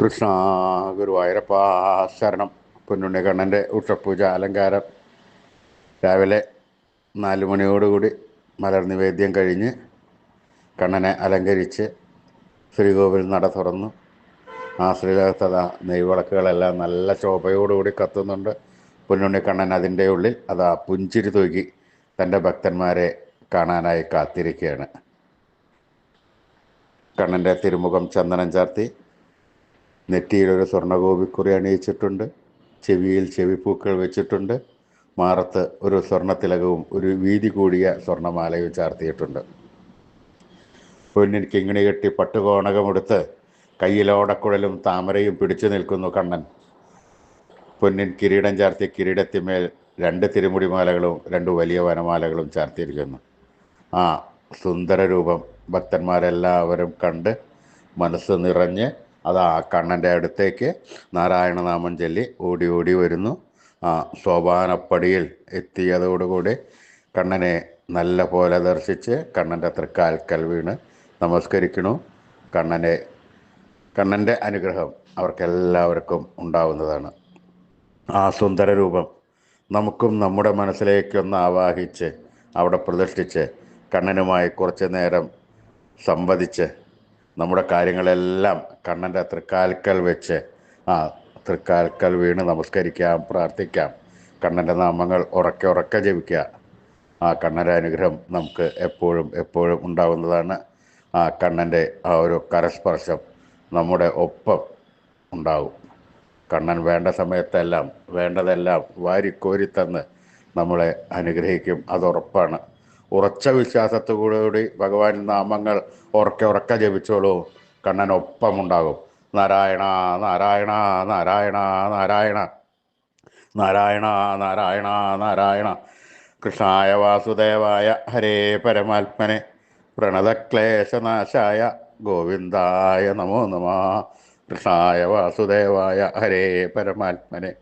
കൃഷ്ണ ഗുരുവായൂരപ്പ ശരണം. പൊന്നുണ്ണി കണ്ണന്റെ ഉഷപ്പൂജ അലങ്കാരം. രാവിലെ നാല് മണിയോടുകൂടി മലർ നിവേദ്യം കഴിഞ്ഞ് കണ്ണനെ അലങ്കരിച്ച് ശ്രീകോവിൽ നട തുറന്നു. ആ ശ്രീലകത്തത നെയ്വിളക്കുകളെല്ലാം നല്ല ശോഭയോടുകൂടി കത്തുന്നുണ്ട്. പൊന്നുണ്ണി കണ്ണൻ അതിന്റെ ഉള്ളിൽ അതാ പുഞ്ചിരി തൂക്കി തന്റെ ഭക്തന്മാരെ കാണാനായി കാത്തിരിക്കുകയാണ്. കണ്ണന്റെ തിരുമുഖം ചന്ദനം ചാർത്തി. നെറ്റിയിലൊരു സ്വർണഗോപിക്കുറി അണിയിച്ചിട്ടുണ്ട്. ചെവിയിൽ ചെവിപ്പൂക്കൾ വെച്ചിട്ടുണ്ട്. മാറത്ത് ഒരു സ്വർണത്തിലകവും ഒരു വീതി കൂടിയ സ്വർണമാലയും ചാർത്തിയിട്ടുണ്ട്. പൊന്നിൻ കിങ്ങിണി കെട്ടി പട്ടുകോണകമെടുത്ത് കയ്യിലോടക്കുഴലും താമരയും പിടിച്ചു നിൽക്കുന്നു കണ്ണൻ. പൊന്നിൻ കിരീടം ചാർത്തിയ കിരീടത്തിന്മേൽ രണ്ട് തിരുമുടിമാലകളും രണ്ട് വലിയ വനമാലകളും ചാർത്തിയിരിക്കുന്നു. ആ സുന്ദര രൂപം ഭക്തന്മാരെല്ലാവരും കണ്ട് മനസ്സ് നിറഞ്ഞ് അത് ആ കണ്ണന്റെ അടുത്തേക്ക് നാരായണനാമം ചൊല്ലി ഓടി ഓടി വരുന്നു. ആ സോപാനപ്പടിയിൽ എത്തിയതോടുകൂടി കണ്ണനെ നല്ല പോലെ ദർശിച്ച് കണ്ണന്റെ തൃക്കാൽക്കൽ വീണ് നമസ്കരിക്കുന്നു. കണ്ണനെ കണ്ണന്റെ അനുഗ്രഹം അവർക്കെല്ലാവർക്കും ഉണ്ടാവുന്നതാണ്. ആ സുന്ദര രൂപം നമുക്കും നമ്മുടെ മനസ്സിലേക്കൊന്ന് ആവാഹിച്ച് അവിടെ പ്രതിഷ്ഠിച്ച് കണ്ണനുമായി കുറച്ച് നേരം സംവദിച്ച് നമ്മുടെ കാര്യങ്ങളെല്ലാം കണ്ണന്റെ തൃക്കാൽക്കൽ വെച്ച് ആ തൃക്കാൽക്കൽ വീണ് നമസ്കരിക്കാം പ്രാർത്ഥിക്കാം. കണ്ണന്റെ നാമങ്ങൾ ഉറക്കെ ഉറക്കെ ജപിക്കുക. ആ കണ്ണന്റെ അനുഗ്രഹം നമുക്ക് എപ്പോഴും എപ്പോഴും ഉണ്ടാകുന്നതാണ് ആ കണ്ണന്റെ ആ ഒരു കരസ്പർശം നമ്മുടെ ഒപ്പം ഉണ്ടാവും. കണ്ണൻ വേണ്ട സമയത്തെല്ലാം വേണ്ടതെല്ലാം വാരിക്കോരി തന്ന് നമ്മളെ അനുഗ്രഹിക്കും. അതുറപ്പാണ് ഉറച്ച വിശ്വാസത്തോടുകൂടി ഭഗവാൻ നാമങ്ങൾ ഉറക്കെ ഉറക്കെ ജപിച്ചോളൂ. കണ്ണൻ ഒപ്പമുണ്ടാകും നാരായണ നാരായണ നാരായണ നാരായണ. നാരായണ നാരായണ നാരായണ. കൃഷ്ണായ വാസുദേവായ ഹരേ പരമാത്മനെ. പ്രണതക്ലേശനാശായ ഗോവിന്ദായ നമോ നമ. കൃഷ്ണായ വാസുദേവായ ഹരേ പരമാത്മനെ.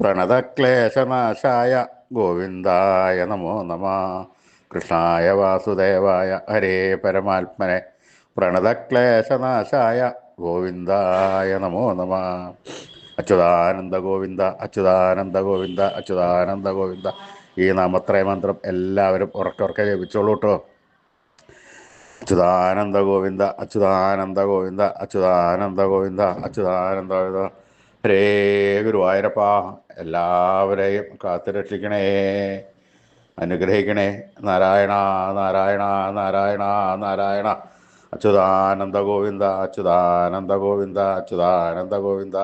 പ്രണതക്ലേശനാശായ ഗോവിന്ദായ നമോ നമ. കൃഷ്ണായ വാസുദേവായ ഹരേ പരമാത്മനെ പ്രണതക്ലേശനാശായ ഗോവിന്ദായ നമോ നമ. അച്യുതാനന്ദ ഗോവിന്ദ അച്യുതാനന്ദ ഗോവിന്ദ അച്യുതാനന്ദ ഗോവിന്ദ. ഈ നാമത്രയ മന്ത്രം എല്ലാവരും ഉറക്കുറക്കെ ജപിച്ചോളൂ കേട്ടോ അച്യുതാനന്ദ ഗോവിന്ദ അച്യുതാനന്ദ ഗോവിന്ദ അച്യുതാനന്ദ ഗോവിന്ദ അച്യുതാനന്ദ ഗോവിന്ദ. ഹരേ ഗുരുവായൂരപ്പ എല്ലാവരെയും കാത്തുരക്ഷിക്കണേ. അനുഗ്രഹിക്കണേ. നാരായണ നാരായണ നാരായണ നാരായണ. അച്യുതാനന്ദ ഗോവിന്ദ അച്യുതാനന്ദ ഗോവിന്ദ അച്യുതാനന്ദ ഗോവിന്ദ.